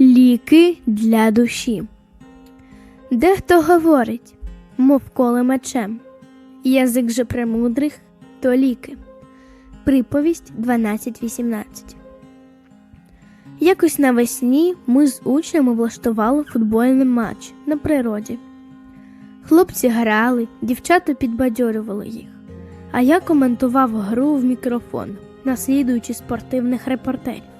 Ліки для душі. Дехто говорить, мов коле мечем. Язик же премудрих то ліки. Приповість 12.18. Якось навесні ми з учнями влаштували футбольний матч на природі. Хлопці грали, дівчата підбадьорювали їх, а я коментував гру в мікрофон, наслідуючи спортивних репортерів.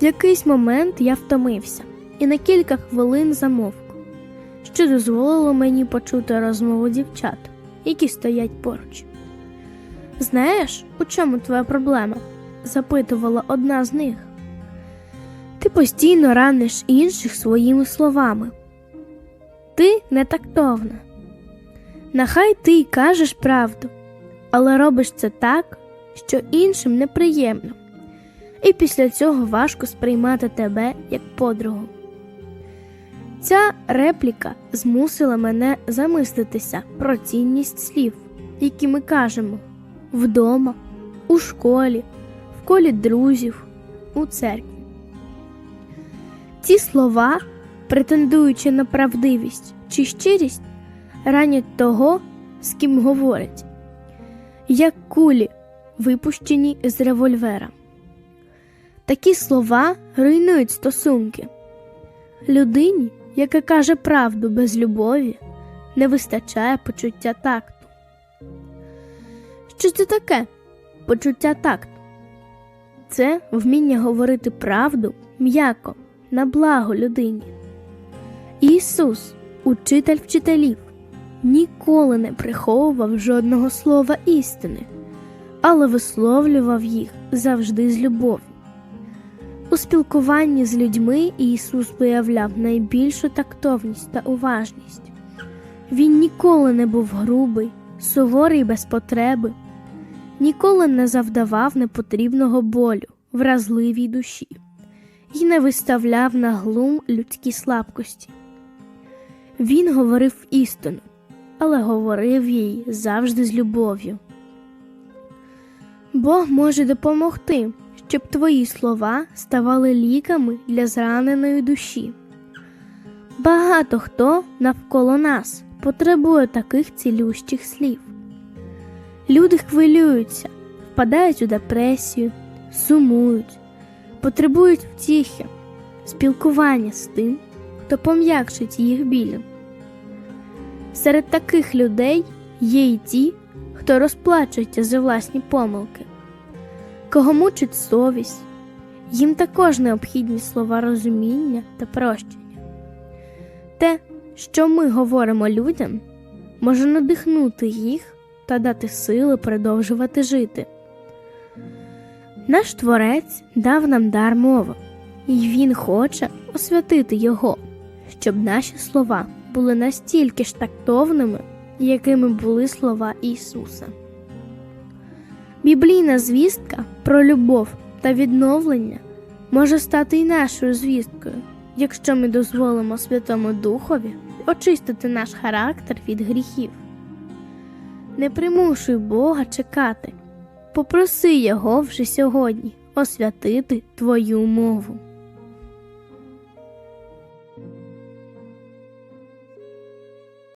В якийсь момент я втомився і на кілька хвилин замовк, що дозволило мені почути розмову дівчат, які стоять поруч. Знаєш, у чому твоя проблема? запитувала одна з них. Ти постійно раниш інших своїми словами. Ти не тактовна. Нехай ти й кажеш правду, але робиш це так, що іншим неприємно, і після цього важко сприймати тебе як подругу. Ця репліка змусила мене замислитися про цінність слів, які ми кажемо вдома, у школі, в колі друзів, у церкві. Ці слова, претендуючи на правдивість чи щирість, ранять того, з ким говорять, як кулі, випущені з револьвера. Такі слова руйнують стосунки. Людині, яка каже правду без любові, не вистачає почуття такту. Що це таке почуття такту? Це вміння говорити правду м'яко, на благо людині. Ісус, учитель вчителів, ніколи не приховував жодного слова істини, але висловлював їх завжди з любов'ю. У спілкуванні з людьми Ісус виявляв найбільшу тактовність та уважність. Він ніколи не був грубий, суворий без потреби, ніколи не завдавав непотрібного болю, вразливій душі і не виставляв на глум людські слабкості. Він говорив істину, але говорив їй завжди з любов'ю. Бог може допомогти, щоб твої слова ставали ліками для зраненої душі. Багато хто навколо нас потребує таких цілющих слів. Люди хвилюються, впадають у депресію, сумують, потребують втіхи, спілкування з тим, хто пом'якшить їх біль. Серед таких людей є й ті, хто розплачується за власні помилки, кого мучить совість, їм також необхідні слова розуміння та прощення. Те, що ми говоримо людям, може надихнути їх та дати сили продовжувати жити. Наш Творець дав нам дар мови, і Він хоче освятити його, щоб наші слова були настільки ж тактовними, якими були слова Ісуса. Біблійна звістка про любов та відновлення може стати і нашою звісткою, якщо ми дозволимо Святому Духові очистити наш характер від гріхів. Не примушуй Бога чекати, попроси Його вже сьогодні освятити твою мову.